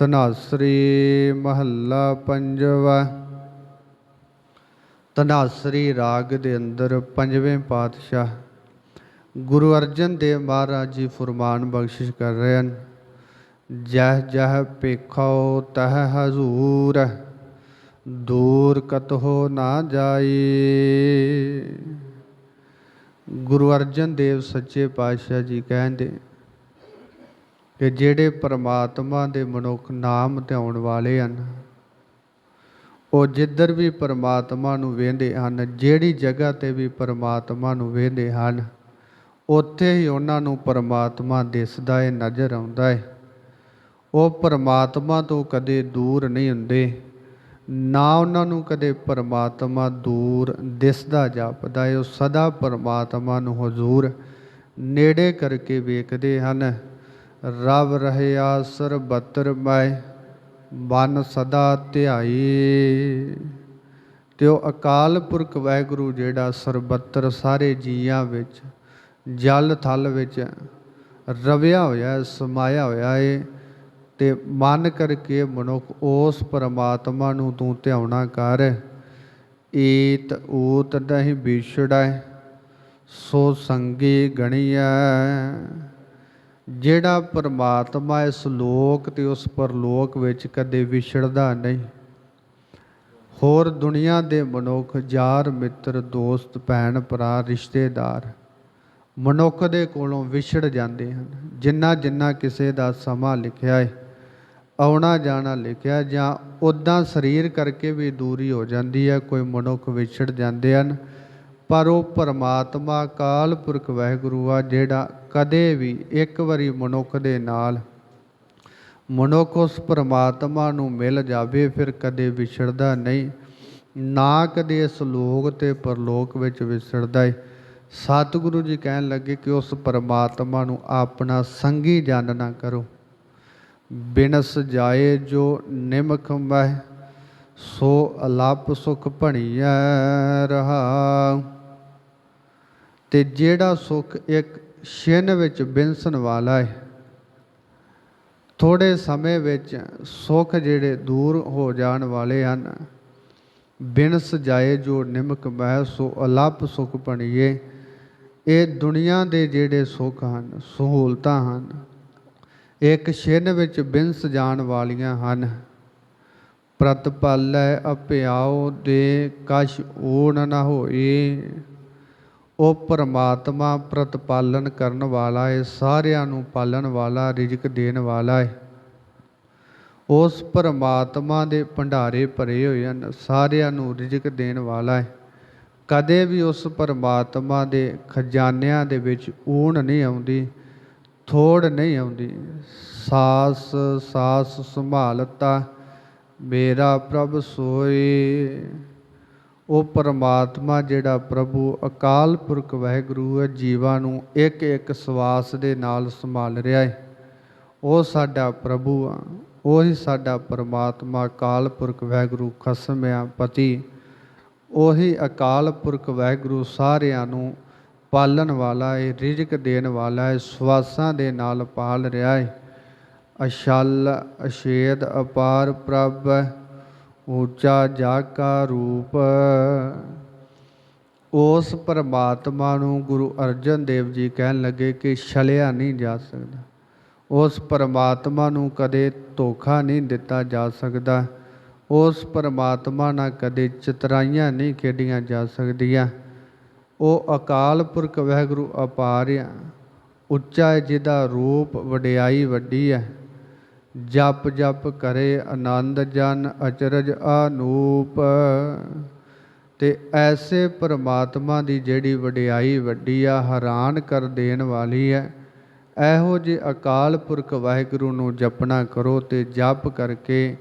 ਤਨਾਸਰੀ ਮਹੱਲਾ ਪੰਜਵਾ। ਤਨਾਸਰੀ ਰਾਗ ਦੇ ਅੰਦਰ ਪੰਜਵੇਂ ਪਾਤਸ਼ਾਹ ਗੁਰੂ ਅਰਜਨ ਦੇਵ ਮਹਾਰਾਜ ਜੀ ਫਰਮਾਨ ਬਖਸ਼ਿਸ਼ ਕਰ ਰਹੇ ਹਨ, ਜਹ ਜਹ ਪੇਖੋ ਤਹ ਹਜ਼ੂਰ, ਦੂਰ ਕਤਹੋ ਨਾ ਜਾਈ। ਗੁਰੂ ਅਰਜਨ ਦੇਵ ਸੱਚੇ ਪਾਤਸ਼ਾਹ ਜੀ ਕਹਿੰਦੇ ਕਿ ਜਿਹੜੇ ਪਰਮਾਤਮਾ ਦੇ ਮਨੁੱਖ ਨਾਮ ਧਿਆਉਣ ਵਾਲੇ ਹਨ, ਉਹ ਜਿੱਧਰ ਵੀ ਪਰਮਾਤਮਾ ਨੂੰ ਵੇਂਦੇ ਹਨ, ਜਿਹੜੀ ਜਗ੍ਹਾ ਤੇ ਵੀ ਪਰਮਾਤਮਾ ਨੂੰ ਵੇਂਦੇ ਹਨ, ਉੱਥੇ ਹੀ ਉਹਨਾਂ ਨੂੰ ਪਰਮਾਤਮਾ ਦਿਸਦਾ ਹੈ ਨਜ਼ਰ ਆਉਂਦਾ ਹੈ ਉਹ ਪਰਮਾਤਮਾ ਤੋਂ ਕਦੇ ਦੂਰ ਨਹੀਂ ਹੁੰਦੇ, ਨਾ ਉਹਨਾਂ ਨੂੰ ਕਦੇ ਪਰਮਾਤਮਾ ਦੂਰ ਦਿਸਦਾ ਜਾਪਦਾ ਹੈ ਉਹ ਸਦਾ ਪਰਮਾਤਮਾ ਨੂੰ ਹਜ਼ੂਰ ਨੇੜੇ ਕਰਕੇ ਵੇਖਦੇ ਹਨ। ਰਵ ਰਹਿਆ ਸਰਬਤਰ ਮੈਂ ਮਨ ਸਦਾ ਧਿਆਈ। ਤੇ ਉਹ ਅਕਾਲ ਪੁਰਖ ਵਾਹਿਗੁਰੂ ਜਿਹੜਾ ਸਰਬੱਤਰ ਸਾਰੇ ਜੀਆਂ ਵਿੱਚ, ਜਲ ਥਲ ਵਿੱਚ ਰਵਿਆ ਹੋਇਆ, ਸਮਾਇਆ ਹੋਇਆ ਏ, ਤੇ ਮਨ ਕਰਕੇ ਮਨੁੱਖ ਉਸ ਪਰਮਾਤਮਾ ਨੂੰ ਤੂੰ ਧਿਆਉਣਾ ਕਰ। ਏਤ ਊਤ ਨਹੀਂ ਵਿਛੜੈ, ਸੋ ਸੰਗੀ ਗਣੀਐ। ਜਿਹੜਾ ਪਰਮਾਤਮਾ ਇਸ ਲੋਕ ਤੇ ਉਸ ਪਰਲੋਕ ਵਿੱਚ ਕਦੇ ਵਿਛੜਦਾ ਨਹੀਂ। ਹੋਰ ਦੁਨੀਆ ਦੇ ਮਨੁੱਖ, ਯਾਰ, ਮਿੱਤਰ, ਦੋਸਤ, ਭੈਣ, ਭਰਾ, ਰਿਸ਼ਤੇਦਾਰ ਮਨੁੱਖ ਦੇ ਕੋਲੋਂ ਵਿਛੜ ਜਾਂਦੇ ਹਨ। ਜਿੰਨਾ ਜਿੰਨਾ ਕਿਸੇ ਦਾ ਸਮਾਂ ਲਿਖਿਆ ਹੈ ਆਉਣਾ ਜਾਣਾ ਲਿਖਿਆ ਜਾਂ ਉਦਾਂ ਸਰੀਰ ਕਰਕੇ ਵੀ ਦੂਰੀ ਹੋ ਜਾਂਦੀ ਹੈ, ਕੋਈ ਮਨੁੱਖ ਵਿਛੜ ਜਾਂਦੇ ਹਨ। ਪਰ ਉਹ ਪਰਮਾਤਮਾ ਕਾਲ ਪੁਰਖ ਵਾਹਿਗੁਰੂ ਆ ਜਿਹੜਾ ਕਦੇ ਵੀ ਇੱਕ ਵਾਰੀ ਮਨੁੱਖ ਦੇ ਨਾਲ ਮਨੁੱਖ ਉਸ ਪਰਮਾਤਮਾ ਨੂੰ ਮਿਲ ਜਾਵੇ, ਫਿਰ ਕਦੇ ਵਿਛੜਦਾ ਨਹੀਂ। ਨਾ ਕਦੇ ਇਸ ਲੋਕ ਤੇ ਪਰਲੋਕ ਵਿੱਚ ਵਿਛੜਦਾ ਹੈ ਸਤਿਗੁਰੂ ਜੀ ਕਹਿਣ ਲੱਗੇ ਕਿ ਉਸ ਪਰਮਾਤਮਾ ਨੂੰ ਆਪਣਾ ਸੰਗੀ ਜਾਣਨਾ ਕਰੋ। ਬਿਨਸ ਜਾਏ ਜੋ ਨਿਮਖ ਮਹਿ, ਸੋ ਅਲਪ ਸੁਖ ਭਣੀਐ ਰਹਾ ਤੇ ਜਿਹੜਾ ਸੁਖ ਇੱਕ ਛਿਨ ਵਿੱਚ ਬਿਨਸਣ ਵਾਲਾ ਹੈ ਥੋੜੇ ਸਮੇਂ ਵਿੱਚ ਸੁਖ ਜਿਹੜੇ ਦੂਰ ਹੋ ਜਾਣ ਵਾਲੇ ਹਨ। ਬਿਨਸ ਜਾਏ ਜੋ ਨਿਮਕ ਮਹਿ ਸੋ ਅਲਪ ਸੁਖ ਭਣੀਏ। ਇਹ ਦੁਨੀਆ ਦੇ ਜਿਹੜੇ ਸੁਖ ਹਨ, ਸਹੂਲਤਾਂ ਹਨ, ਇੱਕ ਛਿਨ ਵਿੱਚ ਬਿਨਸ ਜਾਣ ਵਾਲੀਆਂ ਹਨ। ਪ੍ਰਤਪਾਲੈ ਅਪਿਆਉ ਦੇ ਕਛ ਊਣ ਨਾ ਹੋਏ। ਉਹ ਪਰਮਾਤਮਾ ਪ੍ਰਤਪਾਲਨ ਕਰਨ ਵਾਲਾ ਹੈ ਸਾਰਿਆਂ ਨੂੰ ਪਾਲਣ ਵਾਲਾ, ਰਿਜ਼ਕ ਦੇਣ ਵਾਲਾ ਹੈ ਉਸ ਪਰਮਾਤਮਾ ਦੇ ਭੰਡਾਰੇ ਭਰੇ ਹੋਏ ਹਨ, ਸਾਰਿਆਂ ਨੂੰ ਰਿਜ਼ਕ ਦੇਣ ਵਾਲਾ ਹੈ ਕਦੇ ਵੀ ਉਸ ਪਰਮਾਤਮਾ ਦੇ ਖਜ਼ਾਨਿਆਂ ਦੇ ਵਿੱਚ ਊਣ ਨਹੀਂ ਆਉਂਦੀ, ਥੋੜ ਨਹੀਂ ਆਉਂਦੀ, ਸਾਸ ਸਾਸ ਸੰਭਾਲਤਾ, ਮੇਰਾ ਪ੍ਰਭ ਸੋਏ। ਉਹ ਪਰਮਾਤਮਾ ਜਿਹੜਾ ਪ੍ਰਭੂ ਅਕਾਲ ਪੁਰਖ ਵਾਹਿਗੁਰੂ ਹੈ, ਜੀਵਾਂ ਨੂੰ ਇੱਕ ਇੱਕ ਸਵਾਸ ਦੇ ਨਾਲ ਸੰਭਾਲ ਰਿਹਾ ਹੈ। ਉਹ ਸਾਡਾ ਪ੍ਰਭੂ ਆ, ਉਹ ਹੀ ਸਾਡਾ ਪਰਮਾਤਮਾ ਅਕਾਲ ਪੁਰਖ ਵਾਹਿਗੁਰੂ ਖਸਮ ਆ ਪਤੀ। ਉਹੀ ਅਕਾਲ ਪੁਰਖ ਵਾਹਿਗੁਰੂ ਸਾਰਿਆਂ ਨੂੰ ਪਾਲਣ ਵਾਲਾ ਹੈ, ਰਿਜ਼ਕ ਦੇਣ ਵਾਲਾ ਹੈ, ਸਵਾਸਾਂ ਦੇ ਨਾਲ ਪਾਲ ਰਿਹਾ ਹੈ। ਅਸ਼ਲ ਅਸ਼ੇਦ ਅਪਾਰ ਪ੍ਰਭ ਉੱਚਾ ਜਾ ਕਾ ਰੂਪ। ਉਸ ਪਰਮਾਤਮਾ ਨੂੰ ਗੁਰੂ ਅਰਜਨ ਦੇਵ ਜੀ ਕਹਿਣ ਲੱਗੇ ਕਿ ਛਲਿਆ ਨਹੀਂ ਜਾ ਸਕਦਾ। ਉਸ ਪਰਮਾਤਮਾ ਨੂੰ ਕਦੇ ਧੋਖਾ ਨਹੀਂ ਦਿੱਤਾ ਜਾ ਸਕਦਾ। ਉਸ ਪਰਮਾਤਮਾ ਨਾਲ ਕਦੇ ਚਤਰਾਈਆਂ ਨਹੀਂ ਖੇਡੀਆਂ ਜਾ ਸਕਦੀਆਂ। ਉਹ ਅਕਾਲ ਪੁਰਖ ਵਹਿਗੁਰੂ ਅਪਾਰ ਆ ਉੱਚਾ ਹੈ ਜਿਹਦਾ ਰੂਪ ਵਡਿਆਈ ਵੱਡੀ ਹੈ। ਜਪ ਜਪ ਕਰੇ ਆਨੰਦ ਜਨ ਅਚਰਜ ਅਨੂਪ ਤੇ ਐਸੇ ਪਰਮਾਤਮਾ ਦੀ ਜਿਹੜੀ ਵਡਿਆਈ ਵੱਡੀ ਆ, ਹੈਰਾਨ ਕਰ ਦੇਣ ਵਾਲੀ ਹੈ ਇਹੋ ਜੇ ਅਕਾਲ ਪੁਰਖ ਵਾਹਿਗੁਰੂ ਨੂੰ ਜਪਣਾ ਕਰੋ ਤੇ ਜਪ ਕਰਕੇ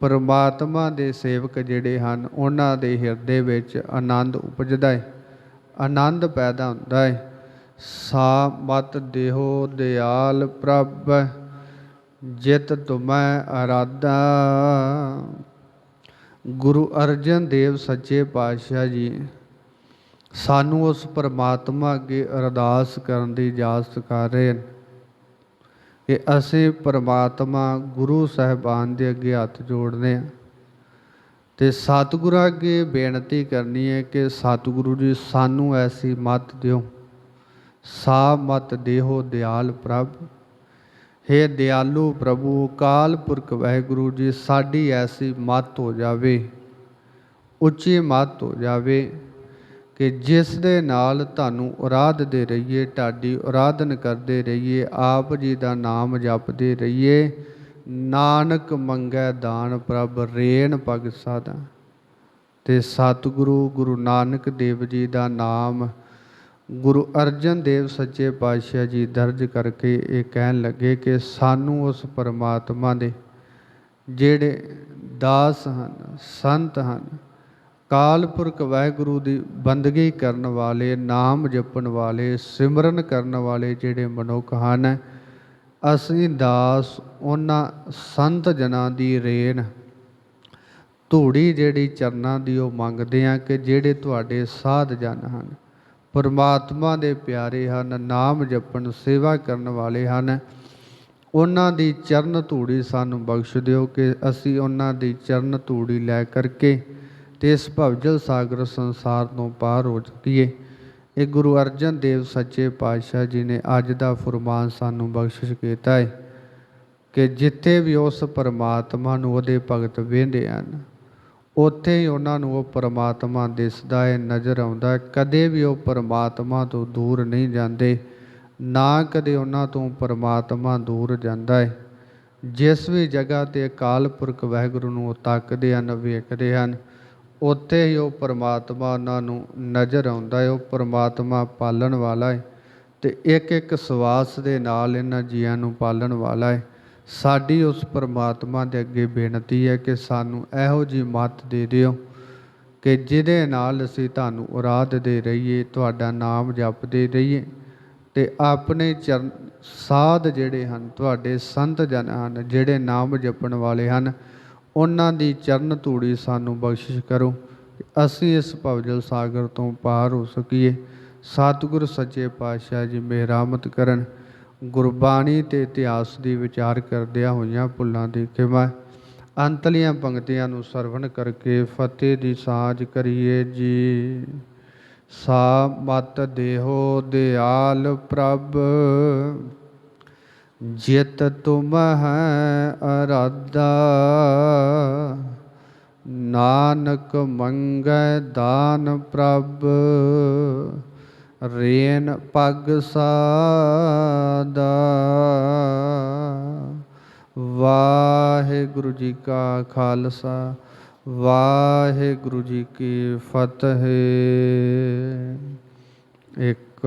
ਪਰਮਾਤਮਾ ਦੇ ਸੇਵਕ ਜਿਹੜੇ ਹਨ, ਉਹਨਾਂ ਦੇ ਹਿਰਦੇ ਵਿੱਚ ਆਨੰਦ ਉਪਜਦਾ ਹੈ ਆਨੰਦ ਪੈਦਾ ਹੁੰਦਾ ਹੈ ਸਾ ਮਤ ਦੇਹੋ, ਦਿਆਲ ਪ੍ਰਭ। ਜਿਤ ਤੁਮੈ ਅਰਾਧਾ। ਗੁਰੂ ਅਰਜਨ ਦੇਵ ਸੱਚੇ ਪਾਤਸ਼ਾਹ ਜੀ, ਸਾਨੂੰ ਉਸ ਪਰਮਾਤਮਾ ਅੱਗੇ ਅਰਦਾਸ ਕਰਨ ਦੀ ਇਜਾਜ਼ਤ ਕਰ ਰਹੇ ਹਨ। ਕਿ ਅਸੀਂ ਪਰਮਾਤਮਾ ਗੁਰੂ ਸਾਹਿਬਾਨ ਦੇ ਅੱਗੇ ਹੱਥ ਜੋੜਦੇ ਹਾਂ ਤੇ ਸਤਿਗੁਰਾਂ ਅੱਗੇ ਬੇਨਤੀ ਕਰਨੀ ਹੈ ਕਿ ਸਤਿਗੁਰੂ ਜੀ, ਸਾਨੂੰ ਐਸੀ ਮਤ ਦਿਓ। ਸਾ ਮਤ ਦੇਹੋ, ਦਿਆਲ ਪ੍ਰਭ। ਹੇ ਦਿਆਲੂ ਪ੍ਰਭੂ ਕਾਲ ਪੁਰਖ ਵਾਹਿਗੁਰੂ ਜੀ, ਸਾਡੀ ਐਸੀ ਮਤ ਹੋ ਜਾਵੇ, ਉੱਚੀ ਮਤ ਹੋ ਜਾਵੇ ਕਿ ਜਿਸ ਦੇ ਨਾਲ ਤੁਹਾਨੂੰ ਉਰਾਧਦੇ ਰਹੀਏ, ਤੁਹਾਡੀ ਉਰਾਧਨ ਕਰਦੇ ਰਹੀਏ, ਆਪ ਜੀ ਦਾ ਨਾਮ ਜਪਦੇ ਰਹੀਏ, ਨਾਨਕ ਮੰਗੈ ਦਾਨ ਪ੍ਰਭ, ਰੇਣ ਪਗ ਸਾਦਾ। ਤੇ ਸਤਿਗੁਰੂ ਗੁਰੂ ਨਾਨਕ ਦੇਵ ਜੀ ਦਾ ਨਾਮ ਗੁਰੂ ਅਰਜਨ ਦੇਵ ਸੱਚੇ ਪਾਤਸ਼ਾਹ ਜੀ ਦਰਜ ਕਰਕੇ ਇਹ ਕਹਿਣ ਲੱਗੇ ਕਿ ਸਾਨੂੰ ਉਸ ਪਰਮਾਤਮਾ ਦੇ ਜਿਹੜੇ ਦਾਸ ਹਨ, ਸੰਤ ਹਨ, ਕਾਲ ਪੁਰਖ ਵਾਹਿਗੁਰੂ ਦੀ ਬੰਦਗੀ ਕਰਨ ਵਾਲੇ, ਨਾਮ ਜਪਣ ਵਾਲੇ, ਸਿਮਰਨ ਕਰਨ ਵਾਲੇ ਜਿਹੜੇ ਮਨੁੱਖ ਹਨ, ਅਸੀਂ ਦਾਸ ਉਹਨਾਂ ਸੰਤ ਜਨਾਂ ਦੀ ਰੇਨ ਧੂੜੀ ਜਿਹੜੀ ਚਰਨਾਂ ਦੀ ਉਹ ਮੰਗਦੇ ਆ ਕਿ ਜਿਹੜੇ ਤੁਹਾਡੇ ਸਾਧ ਜਨ ਹਨ ਪਰਮਾਤਮਾ ਦੇ ਪਿਆਰੇ ਹਨ, ਨਾਮ ਜਪਣ, ਸੇਵਾ ਕਰਨ ਵਾਲੇ ਹਨ। ਉਹਨਾਂ ਦੀ ਚਰਨ ਧੂੜੀ ਸਾਨੂੰ ਬਖਸ਼ ਦਿਓ ਕਿ ਅਸੀਂ ਉਹਨਾਂ ਦੀ ਚਰਨ ਧੂੜੀ ਲੈ ਕਰਕੇ ਤੇ ਇਸ ਭਵਜਲ ਸਾਗਰ ਸੰਸਾਰ ਤੋਂ ਪਾਰ ਹੋ ਸਕੀਏ। ਇਹ ਗੁਰੂ ਅਰਜਨ ਦੇਵ ਸੱਚੇ ਪਾਤਸ਼ਾਹ ਜੀ ਨੇ ਅੱਜ ਦਾ ਫਰਮਾਨ ਸਾਨੂੰ ਬਖਸ਼ਿਸ਼ ਕੀਤਾ ਹੈ ਕਿ ਜਿੱਥੇ ਵੀ ਉਸ ਪਰਮਾਤਮਾ ਨੂੰ ਉਹਦੇ ਭਗਤ ਵੇਂਦੇ ਹਨ ਉੱਥੇ ਹੀ ਉਹਨਾਂ ਨੂੰ ਉਹ ਪਰਮਾਤਮਾ ਦਿਸਦਾ ਹੈ ਨਜ਼ਰ ਆਉਂਦਾ। ਹੈ ਕਦੇ ਵੀ ਉਹ ਪਰਮਾਤਮਾ ਤੋਂ ਦੂਰ ਨਹੀਂ ਜਾਂਦੇ, ਨਾ ਕਦੇ ਉਹਨਾਂ ਤੋਂ ਪਰਮਾਤਮਾ ਦੂਰ ਜਾਂਦਾ ਹੈ ਜਿਸ ਵੀ ਜਗ੍ਹਾ ਤੇ ਅਕਾਲ ਪੁਰਖ ਵਾਹਿਗੁਰੂ ਨੂੰ ਉਹ ਤੱਕਦੇ ਹਨ, ਵੇਖਦੇ ਹਨ, ਉੱਥੇ ਹੀ ਉਹ ਪਰਮਾਤਮਾ ਉਹਨਾਂ ਨੂੰ ਨਜ਼ਰ ਆਉਂਦਾ ਹੈ ਉਹ ਪਰਮਾਤਮਾ ਪਾਲਣ ਵਾਲਾ ਹੈ ਤੇ ਇੱਕ ਇੱਕ ਸਵਾਸ ਦੇ ਨਾਲ ਇਹਨਾਂ ਜੀਆਂ ਨੂੰ ਪਾਲਣ ਵਾਲਾ ਹੈ ਸਾਡੀ ਉਸ ਪਰਮਾਤਮਾ ਦੇ ਅੱਗੇ ਬੇਨਤੀ ਹੈ ਕਿ ਸਾਨੂੰ ਇਹੋ ਜੀ ਮੱਤ ਦੇ ਦਿਓ ਕਿ ਜਿਹਦੇ ਨਾਲ ਅਸੀਂ ਤੁਹਾਨੂੰ ਉਰਾਦ ਦੇ ਰਹੀਏ, ਤੁਹਾਡਾ ਨਾਮ ਜਪਦੇ ਰਹੀਏ ਤੇ ਆਪਣੇ ਚਰਨ ਸਾਧ ਜਿਹੜੇ ਹਨ, ਤੁਹਾਡੇ ਸੰਤ ਜਨ ਹਨ, ਜਿਹੜੇ ਨਾਮ ਜਪਣ ਵਾਲੇ ਹਨ, ਉਹਨਾਂ ਦੀ ਚਰਨ ਧੂੜੀ ਸਾਨੂੰ ਬਖਸ਼ਿਸ਼ ਕਰੋ। ਅਸੀਂ ਇਸ ਭਵਜਲ ਸਾਗਰ ਤੋਂ ਪਾਰ ਹੋ ਸਕੀਏ। ਸਤਿਗੁਰ ਸੱਚੇ ਪਾਤਸ਼ਾਹ ਜੀ ਮਿਹਰਾਮਤ ਕਰਨ। ਗੁਰਬਾਣੀ ਤੇ ਇਤਿਹਾਸ ਦੀ ਵਿਚਾਰ ਕਰਦਿਆਂ ਹੋਈਆਂ ਭੁੱਲਾਂ ਦੀ ਖਿਮਾ ਅੰਤਲੀਆਂ ਪੰਕਤੀਆਂ ਨੂੰ ਸਰਵਣ ਕਰਕੇ ਫਤਿਹ ਦੀ ਸਾਜ ਕਰੀਏ ਜੀ। ਸਾ ਮਤ ਦੇਹੋ ਦਿਆਲ ਪ੍ਰਭ, ਜਿਤ ਤੁਮ ਹੈ ਅਰਾਧਾ। ਨਾਨਕ ਮੰਗੈ ਦਾਨ ਪ੍ਰਭ ਰੇਨ ਪੱਗ ਸਾਦਾ। ਵਾਹਿਗੁਰੂ ਜੀ ਕਾ ਖਾਲਸਾ ਵਾਹਿਗੁਰੂ ਜੀ ਕੀ ਫਤਿਹ। ਇੱਕ